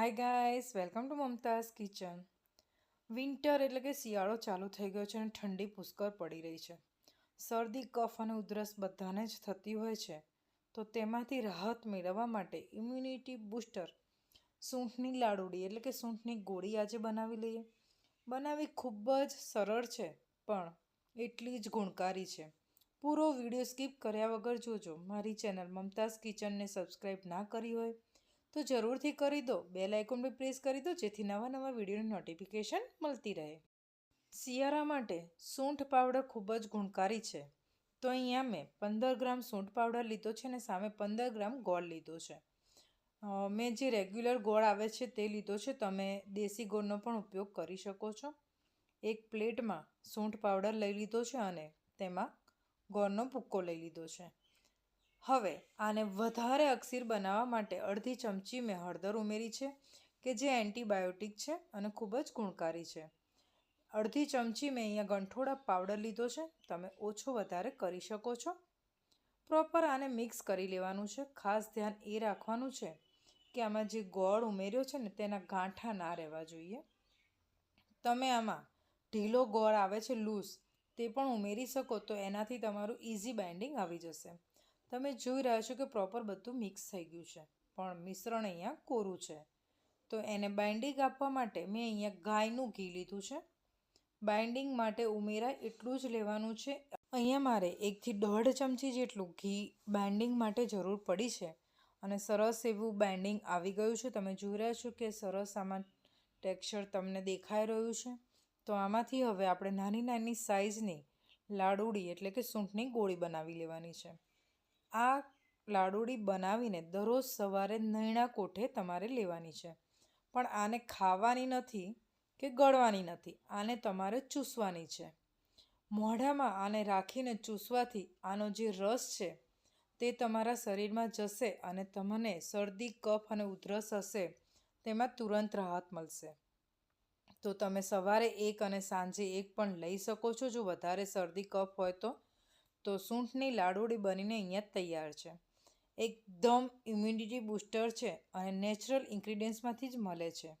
Hi guys welcome to Mumtaz kitchen winter એટલે કે શિયાળો ચાલુ થઈ ગયો છે અને ઠંડી પુષ્કળ પડી રહી છે. શરદી, કફ અને ઉધરસ બધાને જ થતી હોય છે. તો તેમાંથી રાહત મેળવવા માટે ઇમ્યુનિટી બૂસ્ટર સૂંઠની લાડુડી એટલે કે સૂંઠની ગોળી આજે બનાવી લઈએ. બનાવવી ખૂબ જ સરળ છે, પણ એટલી જ ગુણકારી છે. પૂરો વીડિયો સ્કીપ કર્યા વગર જોજો. મારી ચેનલ મમતાઝ કિચનને સબસ્ક્રાઈબ ના કરી હોય તો જરૂરથી કરી દો. બેલ આઇકોન પર પ્રેસ કરી દો, જેથી નવા નવા વિડીયોની નોટિફિકેશન મળતી રહે. શિયાળા માટે સૂંઠ પાવડર ખૂબ જ ગુણકારી છે. તો અહીંયા મેં પંદર ગ્રામ સૂંઠ પાવડર લીધો છે અને સામે પંદર ગ્રામ ગોળ લીધો છે. મેં જે રેગ્યુલર ગોળ આવે છે તે લીધો છે. તમે દેશી ગોળનો પણ ઉપયોગ કરી શકો છો. એક પ્લેટમાં સૂંઠ પાવડર લઈ લીધો છે અને તેમાં ગોળનો ભૂક્કો લઈ લીધો છે. હવે આને વધારે અક્ષીર બનાવવા માટે અડધી ચમચી મેં હળદર ઉમેરી છે, કે જે એન્ટીબાયોટિક છે અને ખૂબ જ ગુણકારી છે. અડધી ચમચી મેં અહીંયા ગંઠોડા પાવડર લીધો છે, તમે ઓછો વધારે કરી શકો છો. પ્રોપર આને મિક્સ કરી લેવાનું છે, ખાસ ધ્યાન એ રાખવાનું છે કે આમાં જે ગોળ ઉમેર્યો છે ને તેના ગાંઠા ના રહેવા જોઈએ. તમે આમાં ઢીલો ગોળ આવે છે લૂઝ તે પણ ઉમેરી શકો તો એનાથી તમારું ઇઝી બાઇન્ડિંગ આવી જશે. તમે જોઈ રહ્યા છો કે પ્રોપર બધું મિક્સ થઈ ગયું છે. પણ મિશ્રણ અહીંયા કોરું છે. તો એને બાઇન્ડિંગ આપવા માટે મેં અહીંયા ગાયનું ઘી લીધું છે. બાઇન્ડિંગ માટે ઉમેરા એટલું જ લેવાનું છે. અહીંયા મારે એકથી દોઢ ચમચી જેટલું ઘી બાઇન્ડિંગ માટે જરૂર પડી છે. અને સરસ એવું બાઇન્ડિંગ આવી ગયું છે. તમે જોઈ રહ્યા છો કે સરસ આમાં ટેક્સચર તમને દેખાઈ રહ્યું છે. તો આમાંથી હવે આપણે નાની નાની સાઇઝની લાડુડી એટલે કે સૂંઠની ગોળી બનાવી લેવાની છે. આ લાડુડી બનાવીને દરરોજ સવારે નૈણા કોઠે તમારે લેવાની છે. પણ આને ખાવાની નથી કે ગળવાની નથી, આને તમારે ચૂસવાની છે. મોઢામાં આને રાખીને ચૂસવાથી આનો જે રસ છે તે તમારા શરીરમાં જશે અને તમને શરદી, કફ અને ઉધરસ હશે, તેમાં તુરંત રાહત મળશે. તો તમે સવારે એક અને સાંજે એક પણ લઈ શકો છો. જો વધારે શરદી, કફ હોય તો તો સૂંઠની લાડુડી બનીને અહીંયા તૈયાર છે. એકદમ ઇમ્યુનિટી બૂસ્ટર છે અને નેચરલ ઇન્ગ્રીડિયન્ટ્સમાંથી જ મળે છે.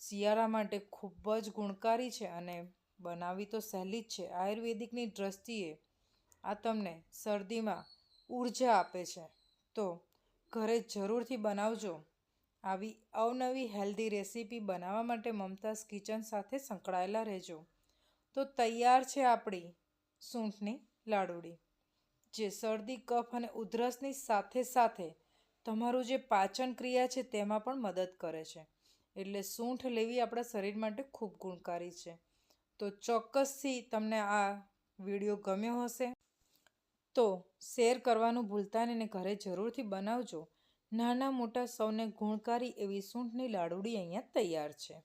શિયાળા માટે ખૂબ જ ગુણકારી છે અને બનાવવી તો સહેલી જ છે. આયુર્વેદિકની દ્રષ્ટિએ આ તમને શરદીમાં ઊર્જા આપે છે. તો ઘરે જરૂરથી બનાવજો. આવી અવનવી હેલ્ધી રેસીપી બનાવવા માટે મમતાઝ કિચન સાથે સંકળાયેલા રહેજો. તો તૈયાર છે આપણી સૂંઠની લાડુડી. જે શરદી, કફ અને ઉધરસની સાથે સાથે તમારું જે પાચન ક્રિયા છે તેમાં પણ મદદ કરે છે. એટલે સૂંઠ લેવી આપણા શરીર માટે ખૂબ ગુણકારી છે. તો ચોક્કસથી તમને આ વીડિયો ગમ્યો હશે. તો શેર કરવાનું ભૂલતા નહીં ને ઘરે જરૂરથી બનાવજો. નાના મોટા સૌને ગુણકારી એવી સૂંઠની લાડુડી અહીંયા તૈયાર છે.